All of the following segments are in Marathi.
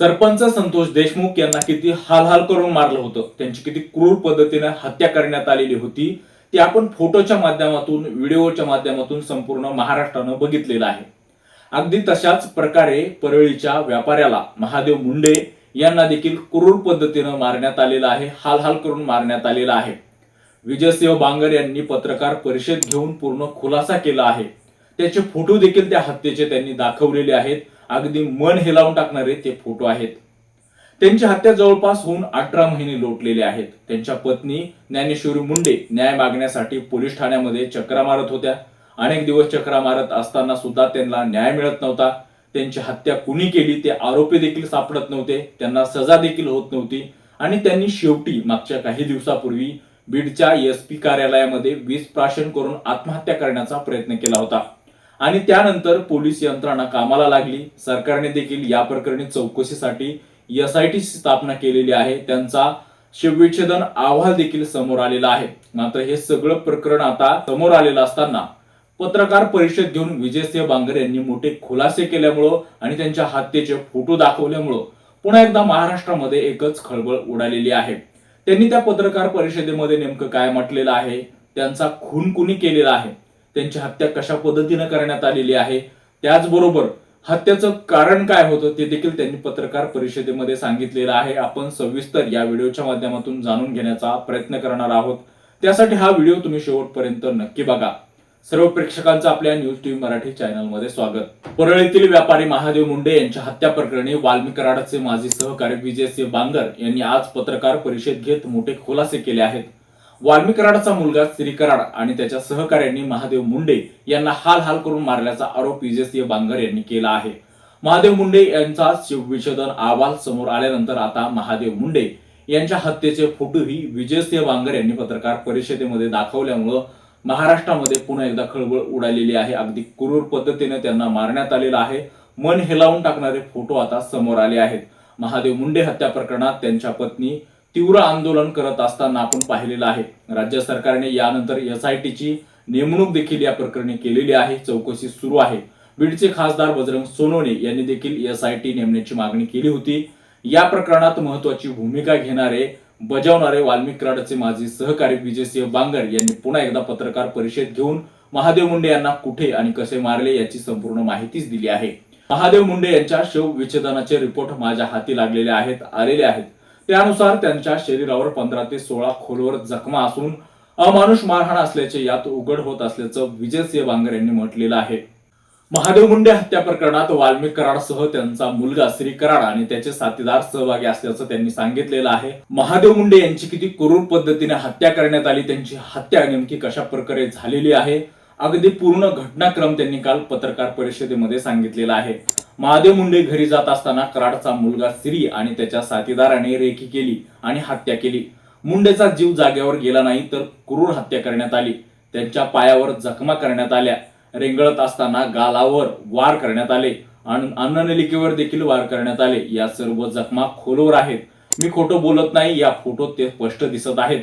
सरपंच संतोष देशमुख यांना किती हालहाल करून मारलं होतं. त्यांची किती क्रूर पद्धतीने हत्या करण्यात आलेली होती. ती आपण फोटोच्या माध्यमातून व्हिडिओच्या माध्यमातून संपूर्ण महाराष्ट्रानं बघितलेलं आहे. अगदी तशाच प्रकारे परळीच्या व्यापाऱ्याला महादेव मुंडे यांना देखील क्रूर पद्धतीनं मारण्यात आलेलं आहे हालहाल करून मारण्यात आलेला आहे. विजयसिंह बांगर यांनी पत्रकार परिषद घेऊन पूर्ण खुलासा केला आहे. त्याचे फोटो देखील त्या हत्येचे त्यांनी दाखवलेले आहेत. अगदी मन हेलावून टाकणारे ते फोटो आहेत. त्यांची हत्या जवळपास होऊन अठरा महिने लोटलेले आहेत. त्यांच्या पत्नी ज्ञानेश्वरी मुंडे न्याय मागण्यासाठी पोलीस ठाण्यामध्ये चक्रा मारत होत्या. अनेक दिवस चक्रा मारत असताना सुद्धा त्यांना न्याय मिळत नव्हता. त्यांची हत्या कुणी केली ते आरोपी देखील सापडत नव्हते. त्यांना सजा देखील होत नव्हती. आणि त्यांनी शेवटी मागच्या काही दिवसापूर्वी बीडच्या एस पी कार्यालयामध्ये वीज प्राशन करून आत्महत्या करण्याचा प्रयत्न केला होता. आणि त्यानंतर पोलीस यंत्रणा कामाला लागली. सरकारने देखील या प्रकरणी चौकशीसाठी एस आय टी स्थापना केलेली आहे. त्यांचा शिवविच्छेदन अहवाल देखील समोर आलेला आहे. मात्र हे सगळं प्रकरण आता समोर आलेलं असताना पत्रकार परिषद घेऊन विजयसिंह बांगर यांनी मोठे खुलासे केल्यामुळं आणि त्यांच्या हत्येचे फोटो दाखवल्यामुळं पुन्हा एकदा महाराष्ट्रामध्ये एकच खळबळ उडालेली आहे. त्यांनी त्या पत्रकार परिषदेमध्ये नेमकं काय म्हटलेलं आहे? त्यांचा खून कुणी केलेला आहे? त्यांची हत्या कशा पद्धतीनं करण्यात आलेली आहे त्याचबरोबर हत्येचं कारण काय होतं ते देखील त्यांनी पत्रकार परिषदेमध्ये सांगितलेलं आहे. आपण सविस्तर या व्हिडिओच्या माध्यमातून जाणून घेण्याचा प्रयत्न करणार आहोत. त्यासाठी हा व्हिडिओ तुम्ही शेवटपर्यंत नक्की बघा. सर्व प्रेक्षकांचं आपल्या न्यूज टीव्ही मराठी चॅनलमध्ये स्वागत. परळीतील व्यापारी महादेव मुंडे यांच्या हत्या प्रकरणी वाल्मीकराडाचे माजी सहकारी विजयसिंह बांगर यांनी आज पत्रकार परिषद घेत मोठे खुलासे केले आहेत. वाल्मी कराडाचा मुलगा श्री कराड आणि त्याच्या सहकाऱ्यांनी महादेव मुंडे यांना हाल हाल करून मारल्याचा आरोप विजयसिंह बांगर यांनी केला आहे. महादेव मुंडे यांचा शिवविशोधन अहवाल समोर आल्यानंतर आता महादेव मुंडे यांच्या हत्येचे फोटोही विजयसिंह बांगर यांनी पत्रकार परिषदेमध्ये दाखवल्यामुळं महाराष्ट्रामध्ये पुन्हा एकदा खळबळ उडालेली आहे. अगदी क्रूर पद्धतीने त्यांना मारण्यात आलेलं आहे. मन हेलावून टाकणारे फोटो आता समोर आले आहेत. महादेव मुंडे हत्या प्रकरणात त्यांच्या पत्नी तीव्र आंदोलन करत असताना आपण पाहिलेलं आहे. राज्य सरकारने यानंतर एस आय टीची नेमणूक देखील या प्रकरणी केलेली आहे. चौकशी सुरू आहे. बीडचे खासदार बजरंग सोनवणे यांनी देखील एस आय टी नेमण्याची मागणी केली होती. या प्रकरणात महत्वाची भूमिका घेणारे बजावणारे वाल्मिक कराडचे माजी सहकारी विजयसिंह बांगर यांनी पुन्हा एकदा पत्रकार परिषद घेऊन महादेव मुंडे यांना कुठे आणि कसे मारले याची संपूर्ण माहितीच दिली आहे. महादेव मुंडे यांच्या शव विच्छेदनाचे रिपोर्ट माझ्या हाती लागलेले आहेत आलेले आहेत. त्यानुसार त्यांच्या शरीरावर पंधरा ते सोळा खोलवर जखमा असून अमानुष मारहाण असल्याचे यात उघड होत असल्याचं विजयसिंह बांगर यांनी म्हटलेलं आहे. महादेव मुंडे हत्या प्रकरणात वाल्मिक कराडसह त्यांचा मुलगा श्री कराड आणि त्याचे साथीदार सहभागी असल्याचं त्यांनी सांगितलेलं आहे. महादेव मुंडे यांची किती क्रूर पद्धतीने हत्या करण्यात आली त्यांची हत्या नेमकी कशा प्रकारे झालेली आहे? अगदी पूर्ण घटनाक्रम त्यांनी काल पत्रकार परिषदेमध्ये सांगितलेला आहे. महादेव मुंडे घरी जात असताना कराडचा मुलगा सिरी आणि त्याच्या साथीदाराने रेखी केली आणि हत्या केली. मुंडेचा जीव जागेवर गेला नाही तर क्रूर हत्या करण्यात आली. त्यांच्या पायावर जखमा करण्यात आल्या. रेंगळत असताना गालावर वार करण्यात आले. आणि अन्ननलिकेवर देखील वार करण्यात आले. या सर्व जखमा खोलवर आहेत. मी खोटं बोलत नाही. या फोटोत ते स्पष्ट दिसत आहेत.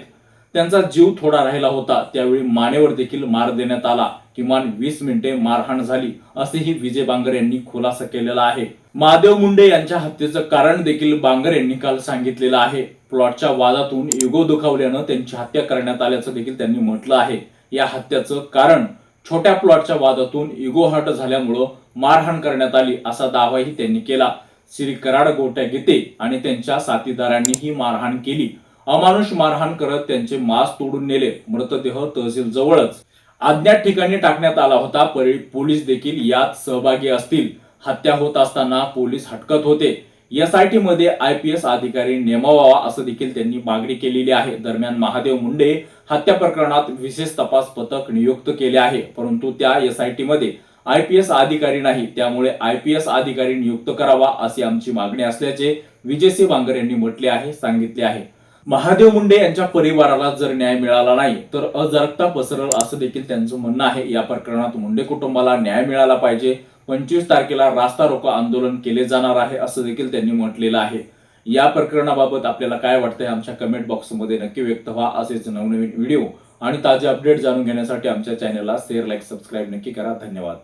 त्यांचा जीव थोडा राहिला होता. त्यावेळी मानेवर देखील मार देण्यात आला. किमान वीस मिनिटे मारहाण झाली असेही विजय बांगर यांनी खुलासा केलेला आहे. महादेव मुंडे यांच्या हत्येचं कारण देखील बांगर यांनी काल सांगितलेलं आहे. प्लॉटच्या वादातून युगो दुखावल्यानं त्यांची हत्या करण्यात आल्याचं देखील त्यांनी म्हटलं आहे. या हत्याचं कारण छोट्या प्लॉटच्या वादातून इगो हट झाल्यामुळं मारहाण करण्यात आली असा दावाही त्यांनी केला. श्री कराड गोट्या गीते आणि त्यांच्या साथीदारांनी ही मारहाण केली. अमानुष मारहाण करत त्यांचे मांस तोडून नेले. मृतदेह तहसील जवळच अज्ञात ठिकाणी टाकण्यात आला होता. परि पोलीस देखील यात सहभागी असतील. हत्या होत असताना पोलीस हटकत होते. एसआयटी मध्ये आय पी एस अधिकारी नेमावा असं देखील त्यांनी मागणी केलेली आहे. दरम्यान महादेव मुंडे हत्या प्रकरणात विशेष तपास पथक नियुक्त केले आहे. परंतु त्या एसआयटी मध्ये आय पी एस अधिकारी नाही. त्यामुळे आय पी एस अधिकारी नियुक्त करावा अशी आमची मागणी असल्याचे विजयसिंह बांगर यांनी म्हटले आहे सांगितले आहे. महादेव मुंडे यांच्या परिवाराला जर न्याय मिळाला नाही तर अजरकता पसरल असं देखील त्यांचं म्हणणं आहे. या प्रकरणात मुंडे कुटुंबाला न्याय मिळाला पाहिजे. पंचवीस तारखेला रास्ता रोको आंदोलन केले जाणार आहे असं देखील त्यांनी म्हटलेलं आहे. या प्रकरणाबाबत आपल्याला काय वाटतंय आमच्या कमेंट बॉक्समध्ये नक्की व्यक्त व्हा. असेच नवनवीन व्हिडिओ आणि ताजे अपडेट जाणून घेण्यासाठी आमच्या चॅनलला शेअर लाईक सबस्क्राईब नक्की करा. धन्यवाद.